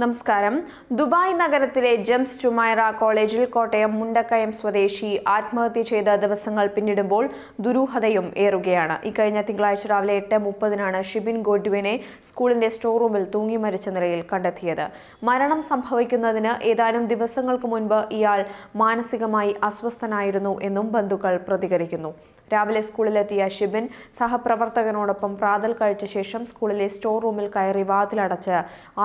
നമസ്കാരം. ദുബായ് നഗരത്തിലെ ജംസ് ചുമൈറ കോളേജിൽ കോട്ടയം മുണ്ടക്കയം സ്വദേശി ആത്മഹത്യ ചെയ്ത ദിവസങ്ങൾ പിന്നിടുമ്പോൾ ദുരൂഹതയും ഏറുകയാണ്. ഇക്കഴിഞ്ഞ തിങ്കളാഴ്ച രാവിലെ എട്ട് മുപ്പതിനാണ് ഷിബിൻ ഗോഡ്വിനെ സ്കൂളിന്റെ സ്റ്റോർ റൂമിൽ തൂങ്ങി മരിച്ച നിലയിൽ കണ്ടെത്തിയത്. മരണം സംഭവിക്കുന്നതിന് ഏതാനും ദിവസങ്ങൾക്ക് മുൻപ് ഇയാൾ മാനസികമായി അസ്വസ്ഥനായിരുന്നു എന്നും ബന്ധുക്കൾ പ്രതികരിക്കുന്നു. രാവിലെ സ്കൂളിലെത്തിയ ഷിബിൻ സഹപ്രവർത്തകനോടൊപ്പം പ്രാതൽ കഴിച്ച ശേഷം സ്കൂളിലെ സ്റ്റോർ റൂമിൽ കയറി വാതിലടച്ച്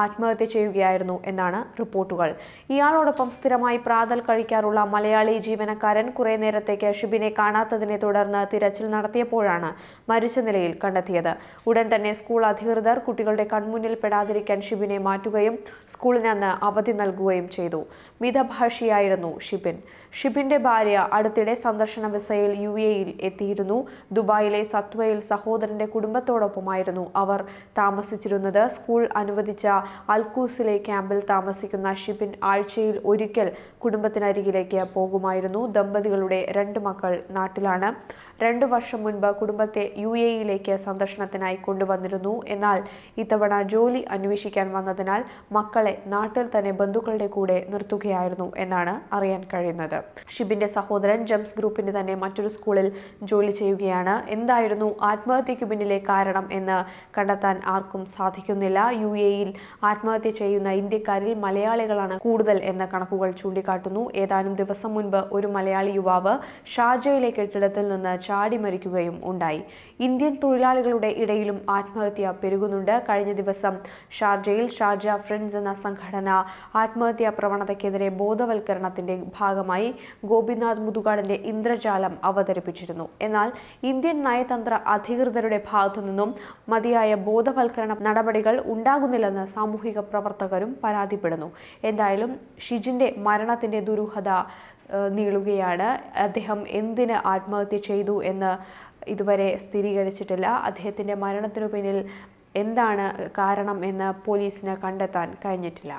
ആത്മഹത്യ ചെയ്യുകയായിരുന്നു എന്നാണ് റിപ്പോർട്ടുകൾ. ഇയാളോടൊപ്പം സ്ഥിരമായി പ്രാതൽ കഴിക്കാറുള്ള മലയാളി ജീവനക്കാരൻ കുറേ നേരത്തേക്ക് ഷിബിനെ കാണാത്തതിനെ തുടർന്ന് തിരച്ചിൽ നടത്തിയപ്പോഴാണ് മരിച്ച നിലയിൽ കണ്ടെത്തിയത്. ഉടൻ തന്നെ സ്കൂൾ അധികൃതർ കുട്ടികളുടെ കൺമുന്നിൽ പെടാതിരിക്കാൻ ഷിബിനെ മാറ്റുകയും സ്കൂളിനന്ന് അവധി നൽകുകയും ചെയ്തു. മിതഭാഷിയായിരുന്നു ഷിബിൻ. ഷിബിന്റെ ഭാര്യ അടുത്തിടെ സന്ദർശന വിസയിൽ യു എയിൽ എത്തിയിരുന്നു. ദുബായിലെ സത്വയിൽ സഹോദരന്റെ കുടുംബത്തോടൊപ്പമായിരുന്നു അവർ താമസിച്ചിരുന്നത്. സ്കൂൾ അനുവദിച്ച അൽക്കൂസിലെ ക്യാമ്പിൽ താമസിക്കുന്ന ഷിബിൻ ആഴ്ചയിൽ ഒരിക്കൽ കുടുംബത്തിനരികിലേക്ക് പോകുമായിരുന്നു. ദമ്പതികളുടെ രണ്ട് മക്കൾ നാട്ടിലാണ്. രണ്ടു വർഷം മുൻപ് കുടുംബത്തെ യു എയിലേക്ക് സന്ദർശനത്തിനായി കൊണ്ടുവന്നിരുന്നു. എന്നാൽ ഇത്തവണ ജോലി അന്വേഷിക്കാൻ വന്നതിനാൽ മക്കളെ നാട്ടിൽ തന്നെ ബന്ധുക്കളുടെ കൂടെ നിർത്തുകയായിരുന്നു എന്നാണ് അറിയാൻ കഴിയുന്നത്. ഷിബിന്റെ സഹോദരൻ ജംസ് ഗ്രൂപ്പിന്റെ തന്നെ മറ്റൊരു സ്കൂളിൽ ജോലി ചെയ്യുകയാണ്. എന്തായിരുന്നു ആത്മഹത്യയ്ക്ക് പിന്നിലെ കാരണം എന്ന് കണ്ടെത്താൻ ആർക്കും സാധിക്കുന്നില്ല. യു എയിൽ ആത്മഹത്യ ചെയ്യുന്ന ഇന്ത്യക്കാരിൽ മലയാളികളാണ് കൂടുതൽ എന്ന കണക്കുകൾ ചൂണ്ടിക്കാട്ടുന്നു. ഏതാനും ദിവസം മുൻപ് ഒരു മലയാളി യുവാവ് ഷാർജയിലെ കെട്ടിടത്തിൽ നിന്ന് ചാടി മരിക്കുകയും ഉണ്ടായി. ഇന്ത്യൻ തൊഴിലാളികളുടെ ഇടയിലും ആത്മഹത്യ പെരുകുന്നുണ്ട്. കഴിഞ്ഞ ദിവസം ഷാർജയിൽ ഷാർജ ഫ്രണ്ട്സ് എന്ന സംഘടന ആത്മഹത്യാ പ്രവണതയ്ക്കെതിരെ ബോധവൽക്കരണത്തിന്റെ ഭാഗമായി ഗോപിനാഥ് മുതുകാടിന്റെ ഇന്ദ്രജാലം അവതരിപ്പിച്ചിരുന്നു. എന്നാൽ ഇന്ത്യൻ നയതന്ത്ര അധികൃതരുടെ ഭാഗത്തു നിന്നും മതിയായ ബോധവൽക്കരണ നടപടികൾ ഉണ്ടാകുന്നില്ലെന്ന് സാമൂഹിക പ്രവർത്തകരും പരാതിപ്പെടുന്നു. എന്തായാലും ഷിജിന്റെ മരണത്തിന്റെ ദുരൂഹത നീളുകയാണ്. അദ്ദേഹം എന്തിന് ആത്മഹത്യ ചെയ്തു എന്ന് ഇതുവരെ സ്ഥിരീകരിച്ചിട്ടില്ല. അദ്ദേഹത്തിന്റെ മരണത്തിനു പിന്നിൽ എന്താണ് കാരണം എന്ന് പോലീസിന് കണ്ടെത്താൻ കഴിഞ്ഞിട്ടില്ല.